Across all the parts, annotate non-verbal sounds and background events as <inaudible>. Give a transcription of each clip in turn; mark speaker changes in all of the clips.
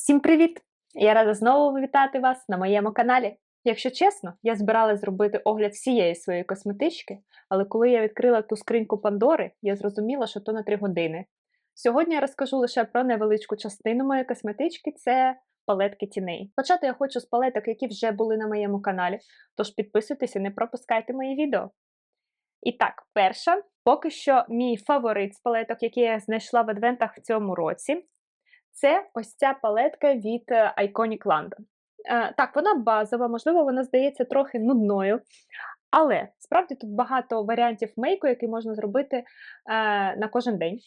Speaker 1: Всім привіт! Я рада знову вітати вас на моєму каналі. Якщо чесно, я збиралась зробити огляд всієї своєї косметички, але коли я відкрила ту скриньку Пандори, я зрозуміла, що то на 3 години. Сьогодні я розкажу лише про невеличку частину моєї косметички це палетки тіней. Почати я хочу з палеток, які вже були на моєму каналі, тож підписуйтесь і не пропускайте мої відео. І так, перша, поки що мій фаворит з палеток, які я знайшла в адвентах в цьому році, це ось ця палетка від е, Iconic London. Е, Так, вона базова, можливо, вона здається трохи нудною. Але справді тут багато варіантів мейку, які можна зробити е, на кожен день.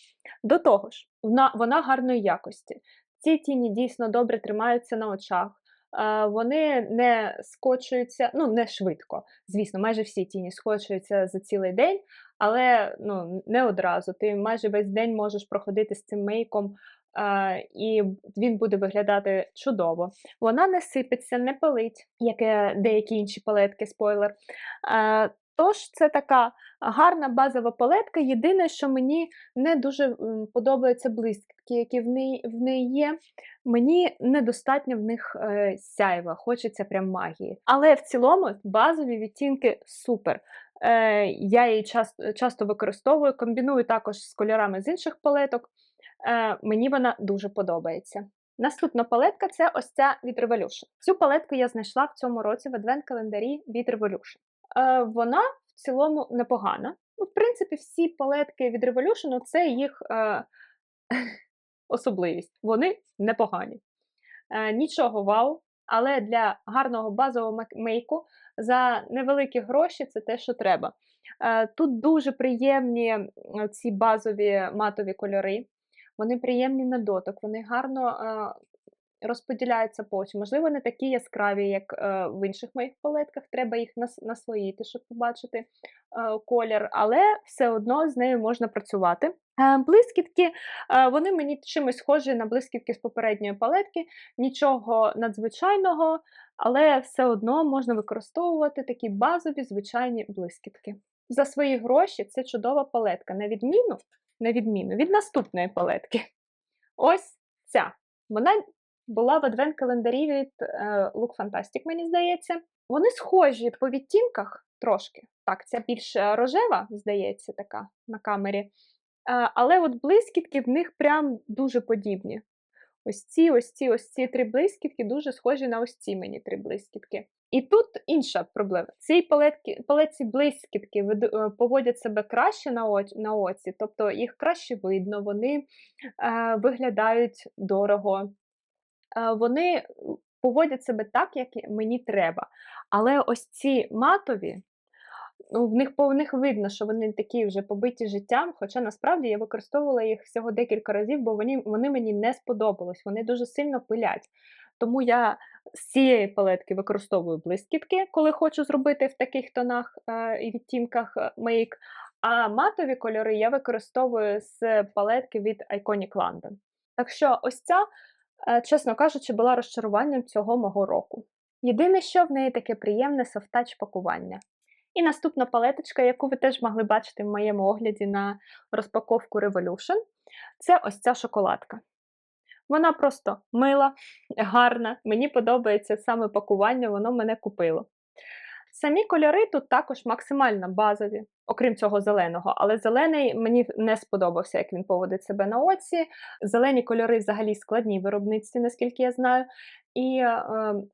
Speaker 1: До того ж, вона, вона гарної якості. Ці тіні дійсно добре тримаються на очах. Е, вони не скочуються, ну не швидко. Звісно, майже всі тіні скочуються за цілий день, але ну, не одразу. Ти майже весь день можеш проходити з цим мейком, і він буде виглядати чудово. Вона не сипеться, не палить, як е, деякі інші палетки, спойлер. Тож це така гарна базова палетка. Єдине, що мені не дуже подобаються блискітки, які в неї, в неї є. Мені недостатньо в них е, сяйва, хочеться прям магії. Але в цілому базові відтінки супер. Е, я її часто, часто використовую, комбіную також з кольорами з інших палеток. Е, мені вона дуже подобається. Наступна палетка це ось ця від Revolution. Цю палетку я знайшла в цьому році в адвент-календарі від Revolution. Е, вона в цілому непогана. Ну, в принципі, всі палетки від Revolution це їх е, <laughs> особливість. Вони непогані. Е, нічого вау, але для гарного базового мейку за невеликі гроші це те, що треба. Е, тут дуже приємні ці базові матові кольори. Вони приємні на дотик, вони гарно розподіляються по очі. Можливо, не такі яскраві, як е, в інших моїх палетках. Треба їх нас, насвоїти, щоб побачити е, колір, але все одно з нею можна працювати. Е, блискітки, вони мені чимось схожі на блискітки з попередньої палетки, нічого надзвичайного, але все одно можна використовувати такі базові звичайні блискітки. За свої гроші це чудова палетка, на відміну, на відміну від наступної палетки. Ось ця. Вона була в адвент-календарі від е, Look Fantastic, мені здається. Вони схожі по відтінках трошки. Так, ця більш е, рожева, здається, така на камері. Е, але от блискітки в них прям дуже подібні. Ось ці, ось ці, ось ці три блискітки дуже схожі на ось ці мені три блискітки. І тут інша проблема. Цій палетки, палетці блискітки е, поводять себе краще на, оч, на оці, тобто їх краще видно, вони е, виглядають дорого, е, вони поводять себе так, як мені треба. Але ось ці матові, ну, в них, по них видно, що вони такі вже побиті життям, хоча насправді я використовувала їх всього декілька разів, бо вони, вони мені не сподобались, вони дуже сильно пилять. Тому я з цієї палетки використовую блискітки, коли хочу зробити в таких тонах е, і відтінках е, мейк. А матові кольори я використовую з палетки від Iconic London. Так що ось ця, е, чесно кажучи, була розчаруванням цього мого року. Єдине, що в неї таке приємне софтач пакування. І наступна палеточка, яку ви теж могли бачити в моєму огляді на розпаковку Revolution, це ось ця шоколадка. Вона просто мила, гарна. Мені подобається саме пакування, воно мене купило. Самі кольори тут також максимально базові, окрім цього зеленого, але зелений мені не сподобався, як він поводить себе на оці. Зелені кольори взагалі складні в виробництві, наскільки я знаю. І е,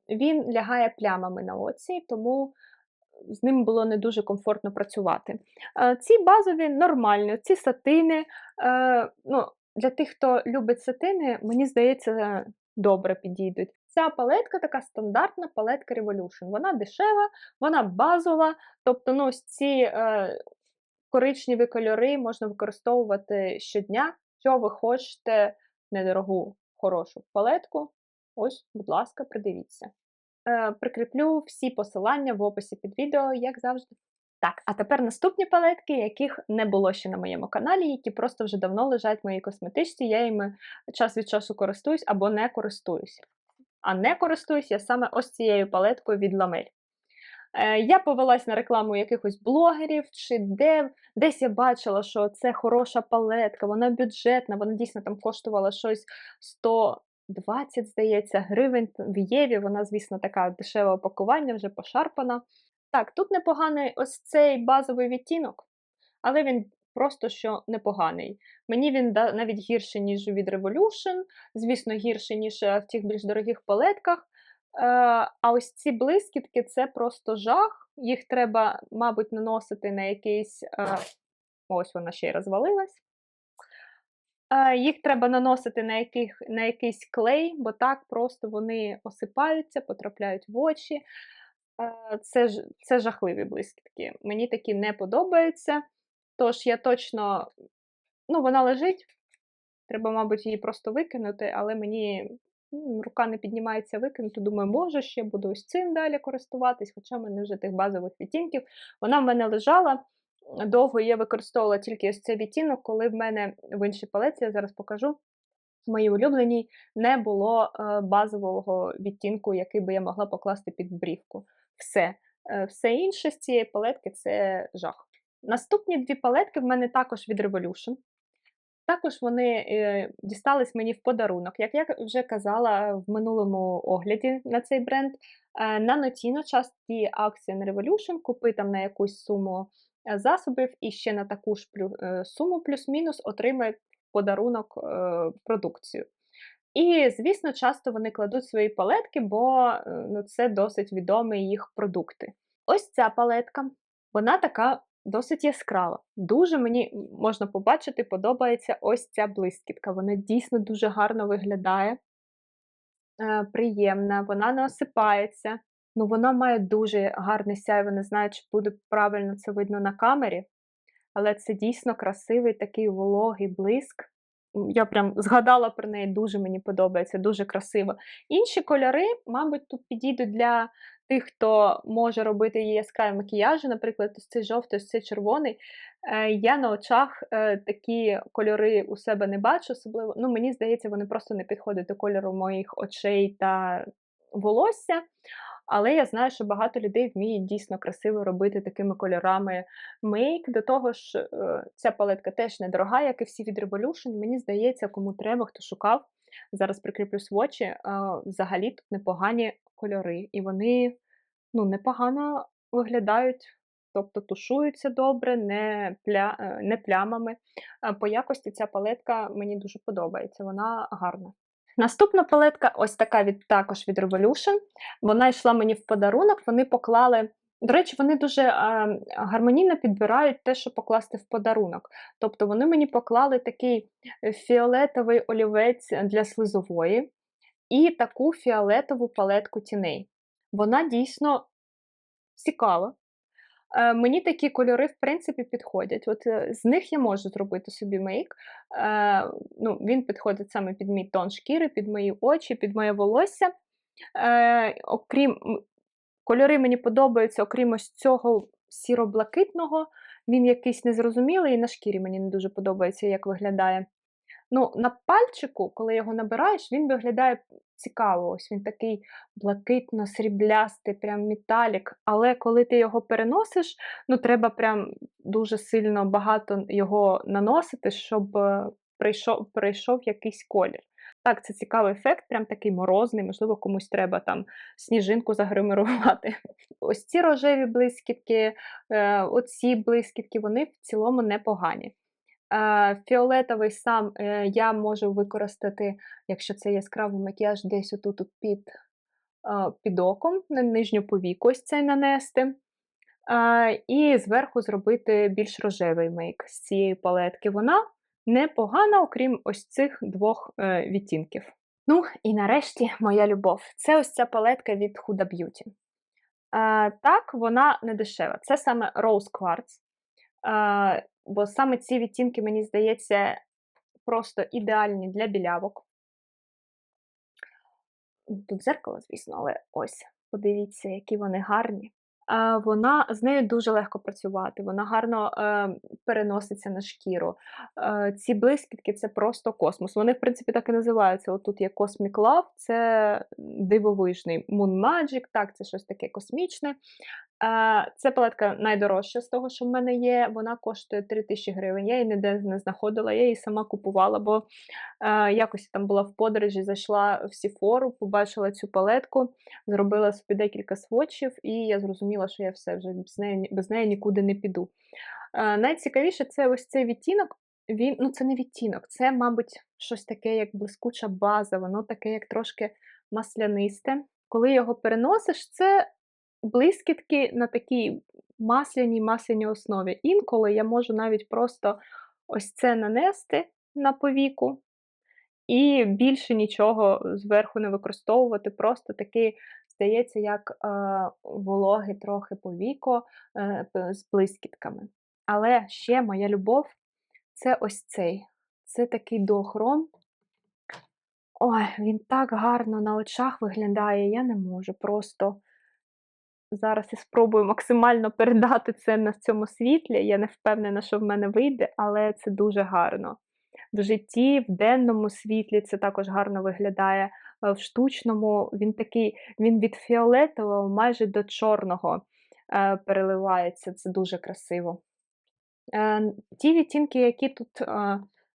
Speaker 1: він лягає плямами на оці, тому з ним було не дуже комфортно працювати. Е, ці базові нормальні, ці сатини. Е, ну, для тих, хто любить сатини, мені здається, добре підійдуть. Ця палетка така стандартна палетка Revolution. Вона дешева, вона базова. Тобто, ну, ці е, коричневі кольори можна використовувати щодня. Якщо ви хочете недорогу, хорошу палетку, ось, будь ласка, придивіться. Е, прикріплю всі посилання в описі під відео, як завжди. Так, а тепер наступні палетки, яких не було ще на моєму каналі, які просто вже давно лежать в моїй косметичці, я їми час від часу користуюсь або не користуюсь. А не користуюсь я саме ось цією палеткою від Ламель. Е, я повелась на рекламу якихось блогерів, чи де, десь я бачила, що це хороша палетка, вона бюджетна, вона дійсно там коштувала щось 100 20, здається, гривень в Єві. Вона, звісно, така дешеве опакування, вже пошарпана. Так, тут непоганий ось цей базовий відтінок, але він просто що непоганий. Мені він навіть гірший, ніж від Revolution, звісно, гірший, ніж е, в тих більш дорогих палетках. Е, а ось ці блискітки це просто жах. Їх треба, мабуть, наносити на якийсь. Е, ось вона ще й розвалилась. Їх треба наносити на, яких, на якийсь клей, бо так просто вони осипаються, потрапляють в очі. Е, Це, це жахливі блискітки. Мені такі не подобаються. Тож я точно, ну, вона лежить. Треба, мабуть, її просто викинути, але мені м, рука не піднімається викинути. Думаю, може, ще буду ось цим далі користуватись, хоча в мене вже тих базових відтінків. Вона в мене лежала. Довго я використовувала тільки ось цей відтінок, коли в мене в іншій палеці, я зараз покажу, моїй улюбленій не було е, базового відтінку, який би я могла покласти під брівку. Все. Е, все інше з цієї палетки це жах. Наступні дві палетки в мене також від Revolution. Також вони е, дістались мені в подарунок. Як я вже казала в минулому огляді на цей бренд, е, на Notino часті акції на Revolution, купи там на якусь суму засобів і ще на таку ж суму плюс-мінус отримає подарунок продукцію. І, звісно, часто вони кладуть свої палетки, бо е, ну, це досить відомі їх продукти. Ось ця палетка, вона така досить яскрава. Дуже мені можна побачити, подобається ось ця блискітка. Вона дійсно дуже гарно виглядає, е, приємна, вона не осипається. Ну, вона має дуже гарне сяйво, не знаю, чи буде правильно це видно на камері, але це дійсно красивий такий вологий блиск. Я прям згадала про неї, дуже мені подобається, дуже красиво. Інші кольори, мабуть, тут підійдуть для тих, хто може робити яскраві макіяжі, наприклад, ось цей жовтий, ось цей червоний. Е, Я на очах е, такі кольори у себе не бачу, особливо. Ну, мені здається, вони просто не підходять до кольору моїх очей та волосся. Але я знаю, що багато людей вміють дійсно красиво робити такими кольорами мейк. До того ж, е, ця палетка теж недорога, як і всі від Revolution. Мені здається, кому треба, хто шукав. Зараз прикріплю свочі. е, Взагалі тут непогані кольори, і вони ну, непогано виглядають. Тобто тушуються добре, не, пля, е, не плямами. По якості ця палетка мені дуже подобається, вона гарна. Наступна палетка, ось така від також від Revolution. Вона йшла мені в подарунок. Вони поклали. До речі, вони дуже е, гармонійно підбирають те, що покласти в подарунок. Тобто вони мені поклали такий е, фіолетовий олівець для слизової і таку фіолетову палетку тіней. Вона дійсно цікава. Е, мені такі кольори, в принципі, підходять. От е, з них я можу зробити собі мейк. Е, ну, він підходить саме під мій тон шкіри, під мої очі, під моє волосся. Окрім кольори мені подобаються, окрім ось цього сіро-блакитного. Він якийсь незрозумілий, і на шкірі мені не дуже подобається, як виглядає. Ну, на пальчику, коли його набираєш, він виглядає цікаво. Ось він такий блакитно-сріблястий, прям металік. Але коли ти його переносиш, ну треба прям дуже сильно багато його наносити, щоб е, прийшов, прийшов якийсь колір. Так, це цікавий ефект, прям такий морозний, можливо, комусь треба там сніжинку загримирувати. <laughs> Ось ці рожеві блискітки, е, оці блискітки, вони в цілому непогані. Е, Фіолетовий сам е, я можу використати, якщо це яскравий макіяж, десь отут під, е, під оком, на нижню повіку ось цей нанести. І зверху зробити більш рожевий мейк з цієї палетки. Вона непогана, окрім ось цих двох відтінків. Ну, і нарешті моя любов. Це ось ця палетка від Huda Beauty. Так, вона не дешева. Це саме Rose Quartz. Бо саме ці відтінки, мені здається, просто ідеальні для білявок. Тут зеркало, звісно, але ось, подивіться, які вони гарні. Вона з нею дуже легко працювати, вона гарно е, переноситься на шкіру. Е, ці блискітки це просто космос. Вони, в принципі, так і називаються. Отут є Cosmic Love, це дивовижний Moon Magic, так, це щось таке космічне. Це палетка найдорожча з того, що в мене є. Вона коштує 3 тисячі гривень. Я її ніде не знаходила, я її сама купувала, бо е, якось там була в подорожі, зайшла в Сіфору, побачила цю палетку, зробила собі декілька сводчів, і я зрозуміла, що я все вже без неї, без неї нікуди не піду. Е, Найцікавіше це ось цей відтінок. Він, ну це не відтінок, це, мабуть, щось таке, як блискуча база, воно таке, як трошки маслянисте. Коли його переносиш, це блискітки на такій масляній масляній основі. Інколи я можу навіть просто ось це нанести на повіку і більше нічого зверху не використовувати. Просто такий, здається, як е, вологий трохи повіко е, з блискітками. Але ще моя любов це ось цей. Це такий дохром. Ой, він так гарно на очах виглядає, я не можу просто. Зараз я спробую максимально передати це на цьому світлі. Я не впевнена, що в мене вийде, але це дуже гарно. В житті, в денному світлі це також гарно виглядає. е, В штучному він такий, він від фіолетового майже до чорного е, переливається. Це дуже красиво. Е, ті відтінки, які тут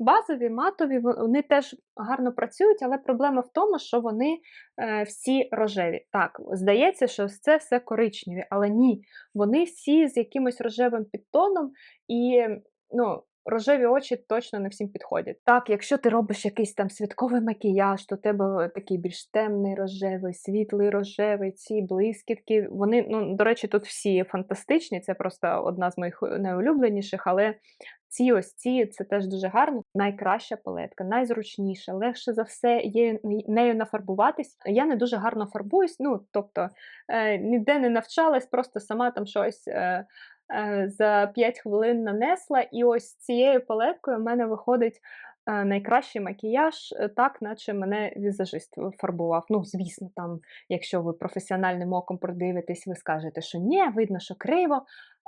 Speaker 1: базові, матові, вони теж гарно працюють, але проблема в тому, що вони е, всі рожеві. Так, здається, що це все коричневі, але ні, вони всі з якимось рожевим підтоном, і ну, рожеві очі точно не всім підходять. Так, якщо ти робиш якийсь там святковий макіяж, то тебе такий більш темний рожевий, світлий рожевий, ці блискітки. Вони, ну, до речі, тут всі фантастичні, це просто одна з моїх е, найулюбленіших, але ці ось ці це теж дуже гарно. Найкраща палетка, найзручніша, легше за все є нею нафарбуватись. Я не дуже гарно фарбуюсь, ну тобто е, ніде не навчалась, просто сама там щось. Е, е, за 5 хвилин нанесла, і ось цією палеткою в мене виходить е, найкращий макіяж, е, так, наче мене візажист фарбував. Ну, звісно, там, якщо ви професіональним оком продивитесь, ви скажете, що ні, видно, що криво.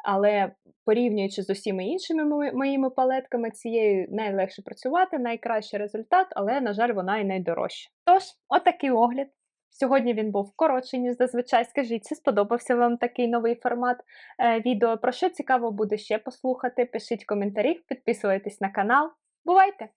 Speaker 1: Але порівнюючи з усіма іншими моїми палетками, цією найлегше працювати, найкращий результат, але, на жаль, вона і найдорожча. Тож, отакий огляд. Сьогодні він був коротший, ніж зазвичай. Скажіть, чи сподобався вам такий новий формат е, відео? Про що цікаво буде ще послухати? Пишіть коментарі, підписуйтесь на канал. Бувайте!